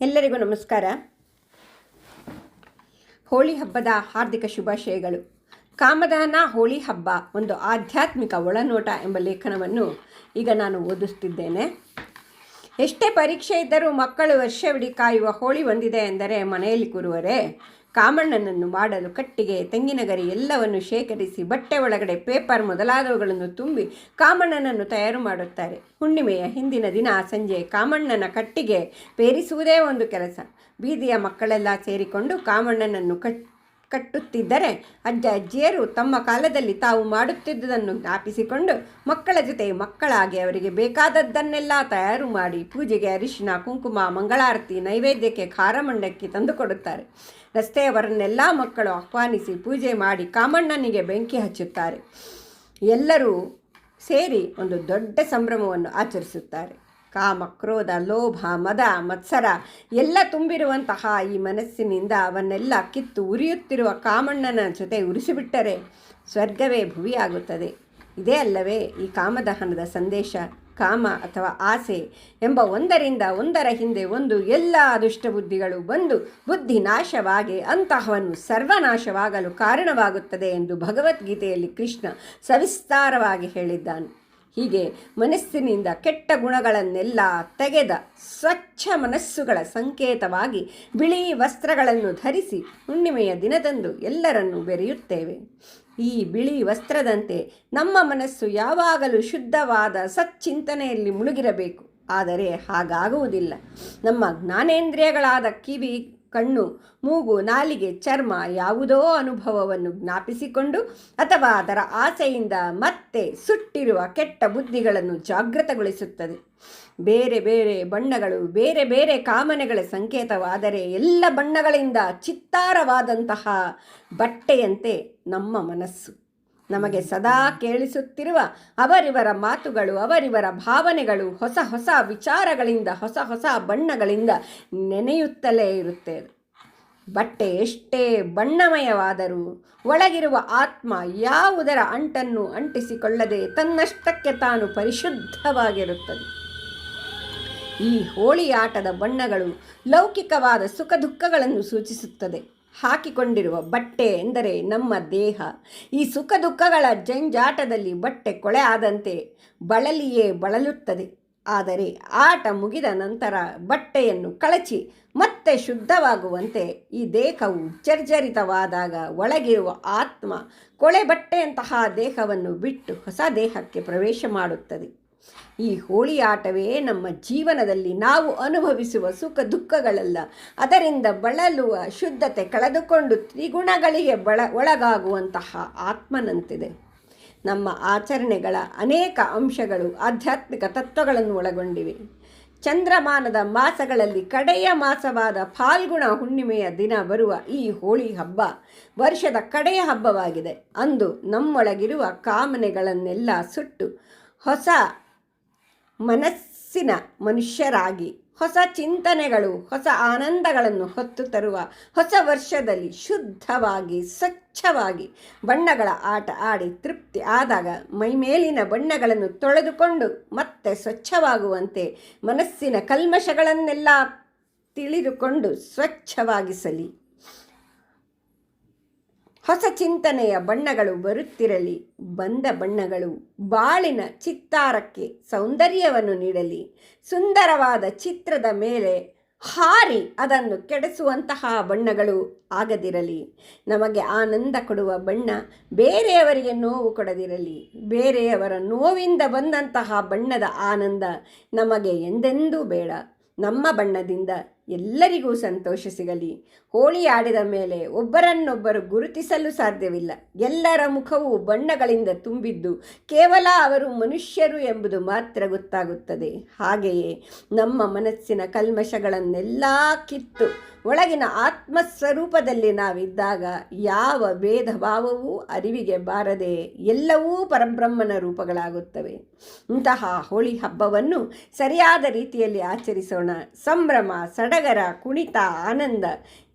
ಎಲ್ಲರಿಗೂ ನಮಸ್ಕಾರ. ಹೋಳಿ ಹಬ್ಬದ ಹಾರ್ದಿಕ ಶುಭಾಶಯಗಳು. ಕಾಮದಾನ ಹೋಳಿ ಹಬ್ಬ ಒಂದು ಆಧ್ಯಾತ್ಮಿಕ ಒಳನೋಟ ಎಂಬ ಲೇಖನವನ್ನು ಈಗ ನಾನು ಓದಿಸ್ತಿದ್ದೇನೆ. ಎಷ್ಟೇ ಪರೀಕ್ಷೆ ಇದ್ದರೂ ಮಕ್ಕಳು ವರ್ಷವಿಡೀ ಕಾಯುವ ಹೋಳಿ ಬಂದಿದೆ ಎಂದರೆ ಮನೆಯಲ್ಲಿ ಕೂರುವರೆ ಕಾಮಣ್ಣನನ್ನು ಮಾಡಲು ಕಟ್ಟಿಗೆ, ತೆಂಗಿನಗರಿ ಎಲ್ಲವನ್ನು ಶೇಖರಿಸಿ ಬಟ್ಟೆ ಒಳಗಡೆ ಪೇಪರ್ ಮೊದಲಾದವುಗಳನ್ನು ತುಂಬಿ ಕಾಮಣ್ಣನನ್ನು ತಯಾರು ಮಾಡುತ್ತಾರೆ. ಹುಣ್ಣಿಮೆಯ ಹಿಂದಿನ ದಿನ ಸಂಜೆ ಕಾಮಣ್ಣನ ಕಟ್ಟಿಗೆ ಪೇರಿಸುವುದೇ ಒಂದು ಕೆಲಸ. ಬೀದಿಯ ಮಕ್ಕಳೆಲ್ಲ ಸೇರಿಕೊಂಡು ಕಾಮಣ್ಣನನ್ನು ಕಟ್ ಕಟ್ಟುತ್ತಿದ್ದರೆ ಅಜ್ಜ ಅಜ್ಜಿಯರು ತಮ್ಮ ಕಾಲದಲ್ಲಿ ತಾವು ಮಾಡುತ್ತಿದ್ದುದನ್ನು ಜ್ಞಾಪಿಸಿಕೊಂಡು ಮಕ್ಕಳ ಜೊತೆ ಮಕ್ಕಳಾಗಿ ಅವರಿಗೆ ಬೇಕಾದದ್ದನ್ನೆಲ್ಲ ತಯಾರು ಮಾಡಿ ಪೂಜೆಗೆ ಅರಿಶಿನ, ಕುಂಕುಮ, ಮಂಗಳಾರತಿ, ನೈವೇದ್ಯಕ್ಕೆ ಖಾರ ಮಂಡಕ್ಕಿ ತಂದುಕೊಡುತ್ತಾರೆ ರಸ್ತೆಯವರನ್ನೆಲ್ಲ ಮಕ್ಕಳು ಆಹ್ವಾನಿಸಿ ಪೂಜೆ ಮಾಡಿ ಕಾಮಣ್ಣನಿಗೆ ಬೆಂಕಿ ಹಚ್ಚುತ್ತಾರೆ. ಎಲ್ಲರೂ ಸೇರಿ ಒಂದು ದೊಡ್ಡ ಸಂಭ್ರಮವನ್ನು ಆಚರಿಸುತ್ತಾರೆ. ಕಾಮ, ಕ್ರೋಧ, ಲೋಭ, ಮದ, ಮತ್ಸರ ಎಲ್ಲ ತುಂಬಿರುವಂತಹ ಈ ಮನಸ್ಸಿನಿಂದ ಅವನ್ನೆಲ್ಲ ಕಿತ್ತು ಉರಿಯುತ್ತಿರುವ ಕಾಮಣ್ಣನ ಜೊತೆ ಉರಿಸಿಬಿಟ್ಟರೆ ಸ್ವರ್ಗವೇ ಭುವಿಯಾಗುತ್ತದೆ. ಇದೇ ಅಲ್ಲವೇ ಈ ಕಾಮದಹನದ ಸಂದೇಶ, ಕಾಮ ಅಥವಾ ಆಸೆ ಎಂಬ ಒಂದರಿಂದ ಒಂದರ ಹಿಂದೆ ಒಂದು ಎಲ್ಲ ದುಷ್ಟಬುದ್ಧಿಗಳು ಬಂದು ಬುದ್ಧಿ ನಾಶವಾಗಿ ಅಂತಹವನ್ನು ಸರ್ವನಾಶವಾಗಲು ಕಾರಣವಾಗುತ್ತದೆ ಎಂದು ಭಗವದ್ಗೀತೆಯಲ್ಲಿ ಕೃಷ್ಣ ಸವಿಸ್ತಾರವಾಗಿ ಹೇಳಿದ್ದಾನೆ. ಹೀಗೆ ಮನಸ್ಸಿನಿಂದ ಕೆಟ್ಟ ಗುಣಗಳನ್ನೆಲ್ಲ ತೆಗೆದ ಸ್ವಚ್ಛ ಮನಸ್ಸುಗಳ ಸಂಕೇತವಾಗಿ ಬಿಳಿ ವಸ್ತ್ರಗಳನ್ನು ಧರಿಸಿ ಹುಣ್ಣಿಮೆಯ ದಿನದಂದು ಎಲ್ಲರನ್ನೂ ಬೆರೆಯುತ್ತೇವೆ. ಈ ಬಿಳಿ ವಸ್ತ್ರದಂತೆ ನಮ್ಮ ಮನಸ್ಸು ಯಾವಾಗಲೂ ಶುದ್ಧವಾದ ಸಚ್ಚಿಂತನೆಯಲ್ಲಿ ಮುಳುಗಿರಬೇಕು. ಆದರೆ ಹಾಗಾಗುವುದಿಲ್ಲ. ನಮ್ಮ ಜ್ಞಾನೇಂದ್ರಿಯಗಳಾದ ಕಿವಿ ಕಣ್ಣು, ಮೂಗು, ನಾಲಿಗೆ, ಚರ್ಮ ಯಾವುದೋ ಅನುಭವವನ್ನು ಜ್ಞಾಪಿಸಿಕೊಂಡು ಅಥವಾ ಅದರ ಆಸೆಯಿಂದ ಮತ್ತೆ ಸುಟ್ಟಿರುವ ಕೆಟ್ಟ ಬುದ್ಧಿಗಳನ್ನು ಜಾಗೃತಗೊಳಿಸುತ್ತದೆ. ಬೇರೆ ಬೇರೆ ಬಣ್ಣಗಳು, ಬೇರೆ ಬೇರೆ ಕಾಮನೆಗಳ ಸಂಕೇತವಾದರೆ ಎಲ್ಲ ಬಣ್ಣಗಳಿಂದ ಚಿತ್ತಾರವಾದಂತಹ ಬಟ್ಟೆಯಂತೆ ನಮ್ಮ ಮನಸ್ಸು. ನಮಗೆ ಸದಾ ಕೇಳಿಸುತ್ತಿರುವ ಅವರಿವರ ಮಾತುಗಳು, ಅವರಿವರ ಭಾವನೆಗಳು ಹೊಸ ಹೊಸ ವಿಚಾರಗಳಿಂದ, ಹೊಸ ಹೊಸ ಬಣ್ಣಗಳಿಂದ ನೆನೆಯುತ್ತಲೇ ಇರುತ್ತೆ. ಬಟ್ಟೆ ಎಷ್ಟೇ ಬಣ್ಣಮಯವಾದರೂ ಒಳಗಿರುವ ಆತ್ಮ ಯಾವುದರ ಅಂಟನ್ನು ಅಂಟಿಸಿಕೊಳ್ಳದೆ ತನ್ನಷ್ಟಕ್ಕೆ ತಾನು ಪರಿಶುದ್ಧವಾಗಿರುತ್ತದೆ. ಈ ಹೋಳಿ ಆಟದ ಬಣ್ಣಗಳು ಲೌಕಿಕವಾದ ಸುಖ ದುಃಖಗಳನ್ನು ಸೂಚಿಸುತ್ತದೆ. ಹಾಕಿಕೊಂಡಿರುವ ಬಟ್ಟೆ ಎಂದರೆ ನಮ್ಮ ದೇಹ. ಈ ಸುಖ ದುಃಖಗಳ ಜಂಜಾಟದಲ್ಲಿ ಬಟ್ಟೆ ಕೊಳೆ ಆದಂತೆ ಬಳಲಿಯೇ ಬಳಲುತ್ತದೆ. ಆದರೆ ಆಟ ಮುಗಿದ ನಂತರ ಬಟ್ಟೆಯನ್ನು ಕಳಚಿ ಮತ್ತೆ ಶುದ್ಧವಾಗುವಂತೆ ಈ ದೇಹವು ಜರ್ಜರಿತವಾದಾಗ ಒಳಗಿರುವ ಆತ್ಮ ಕೊಳೆ ಬಟ್ಟೆಯಂತಹ ದೇಹವನ್ನು ಬಿಟ್ಟು ಹೊಸ ದೇಹಕ್ಕೆ ಪ್ರವೇಶ ಮಾಡುತ್ತದೆ. ಈ ಹೋಳಿ ಆಟವೇ ನಮ್ಮ ಜೀವನದಲ್ಲಿ ನಾವು ಅನುಭವಿಸುವ ಸುಖ ದುಃಖಗಳಲ್ಲ. ಅದರಿಂದ ಬಳಲುವ ಶುದ್ಧತೆ ಕಳೆದುಕೊಂಡು ತ್ರಿಗುಣಗಳಿಗೆ ಬಳ ಒಳಗಾಗುವಂತಹ ಆತ್ಮನಂತಿದೆ. ನಮ್ಮ ಆಚರಣೆಗಳ ಅನೇಕ ಅಂಶಗಳು ಆಧ್ಯಾತ್ಮಿಕ ತತ್ವಗಳನ್ನು ಒಳಗೊಂಡಿವೆ. ಚಂದ್ರಮಾನದ ಮಾಸಗಳಲ್ಲಿ ಕಡೆಯ ಮಾಸವಾದ ಫಾಲ್ಗುಣ ಹುಣ್ಣಿಮೆಯ ದಿನ ಬರುವ ಈ ಹೋಳಿ ಹಬ್ಬ ವರ್ಷದ ಕಡೆಯ ಹಬ್ಬವಾಗಿದೆ. ಅಂದು ನಮ್ಮೊಳಗಿರುವ ಕಾಮನೆಗಳನ್ನೆಲ್ಲ ಸುಟ್ಟು ಹೊಸ ಮನಸ್ಸಿನ ಮನುಷ್ಯರಾಗಿ ಹೊಸ ಚಿಂತನೆಗಳು, ಹೊಸ ಆನಂದಗಳನ್ನು ಹೊತ್ತು ತರುವ, ಹೊಸ ವರ್ಷದಲ್ಲಿ ಶುದ್ಧವಾಗಿ, ಸ್ವಚ್ಛವಾಗಿ ಬಣ್ಣಗಳ ಆಟ ಆಡಿ ತೃಪ್ತಿ ಆದಾಗ ಮೈಮೇಲಿನ ಬಣ್ಣಗಳನ್ನು ತೊಳೆದುಕೊಂಡು ಮತ್ತೆ ಸ್ವಚ್ಛವಾಗುವಂತೆ ಮನಸ್ಸಿನ ಕಲ್ಮಶಗಳನ್ನೆಲ್ಲ ತಿಳಿದುಕೊಂಡು ಸ್ವಚ್ಛವಾಗಿಸಲಿ. ಹೊಸ ಚಿಂತನೆಯ ಬಣ್ಣಗಳು ಬರುತ್ತಿರಲಿ, ಬಂದ ಬಣ್ಣಗಳು ಬಾಳಿನ ಚಿತ್ತಾರಕ್ಕೆ ಸೌಂದರ್ಯವನ್ನು ನೀಡಲಿ. ಸುಂದರವಾದ ಚಿತ್ರದ ಮೇಲೆ ಹಾರಿ ಅದನ್ನು ಕೆಡಿಸುವಂತಹ ಬಣ್ಣಗಳು ಆಗದಿರಲಿ. ನಮಗೆ ಆನಂದ ಕೊಡುವ ಬಣ್ಣ ಬೇರೆಯವರಿಗೆ ನೋವು ಕೊಡದಿರಲಿ. ಬೇರೆಯವರ ನೋವಿಂದ ಬಂದಂತಹ ಬಣ್ಣದ ಆನಂದ ನಮಗೆ ಎಂದೆಂದೂ ಬೇಡ. ನಮ್ಮ ಬಣ್ಣದಿಂದ ಎಲ್ಲರಿಗೂ ಸಂತೋಷ ಸಿಗಲಿ. ಹೋಳಿ ಆಡಿದ ಮೇಲೆ ಒಬ್ಬರನ್ನೊಬ್ಬರು ಗುರುತಿಸಲು ಸಾಧ್ಯವಿಲ್ಲ. ಎಲ್ಲರ ಮುಖವು ಬಣ್ಣಗಳಿಂದ ತುಂಬಿದ್ದು ಕೇವಲ ಅವರು ಮನುಷ್ಯರು ಎಂಬುದು ಮಾತ್ರ ಗೊತ್ತಾಗುತ್ತದೆ. ಹಾಗೆಯೇ ನಮ್ಮ ಮನಸ್ಸಿನ ಕಲ್ಮಶಗಳನ್ನೆಲ್ಲ ಕಿತ್ತು ಒಳಗಿನ ಆತ್ಮಸ್ವರೂಪದಲ್ಲಿ ನಾವಿದ್ದಾಗ ಯಾವ ಭೇದ ಭಾವವೂ ಅರಿವಿಗೆ ಬಾರದೆ ಎಲ್ಲವೂ ಪರಬ್ರಹ್ಮನ ರೂಪಗಳಾಗುತ್ತವೆ. ಇಂತಹ ಹೋಳಿ ಹಬ್ಬವನ್ನು ಸರಿಯಾದ ರೀತಿಯಲ್ಲಿ ಆಚರಿಸೋಣ. ಸಂಭ್ರಮ ಸಡಗರ ಕುಣಿತ, ಆನಂದ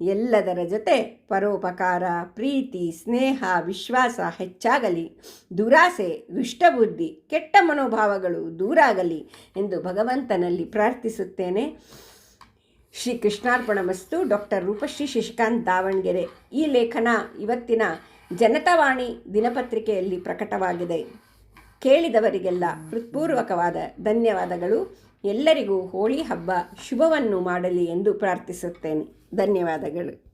ಎಲ್ಲದರ ಜೊತೆ ಪರೋಪಕಾರ, ಪ್ರೀತಿ, ಸ್ನೇಹ, ವಿಶ್ವಾಸ ಹೆಚ್ಚಾಗಲಿ. ದುರಾಸೆ, ದುಷ್ಟಬುದ್ಧಿ, ಕೆಟ್ಟ ಮನೋಭಾವಗಳು ದೂರಾಗಲಿ ಎಂದು ಭಗವಂತನಲ್ಲಿ ಪ್ರಾರ್ಥಿಸುತ್ತೇನೆ. ಶ್ರೀ ಕೃಷ್ಣಾರ್ಪಣಮಸ್ತು ಡಾಕ್ಟರ್ ರೂಪಶ್ರೀ ಶಶಿಕಾಂತ್ ದಾವಣಗೆರೆ. ಈ ಲೇಖನ ಇವತ್ತಿನ ಜನತಾವಾಣಿ ದಿನಪತ್ರಿಕೆಯಲ್ಲಿ ಪ್ರಕಟವಾಗಿದೆ. ಕೇಳಿದವರಿಗೆಲ್ಲ ಹೃತ್ಪೂರ್ವಕವಾದ ಧನ್ಯವಾದಗಳು. ಎಲ್ಲರಿಗೂ ಹೋಳಿ ಹಬ್ಬ ಶುಭವನ್ನು ಮಾಡಲಿ ಎಂದು ಪ್ರಾರ್ಥಿಸುತ್ತೇನೆ. ಧನ್ಯವಾದಗಳು.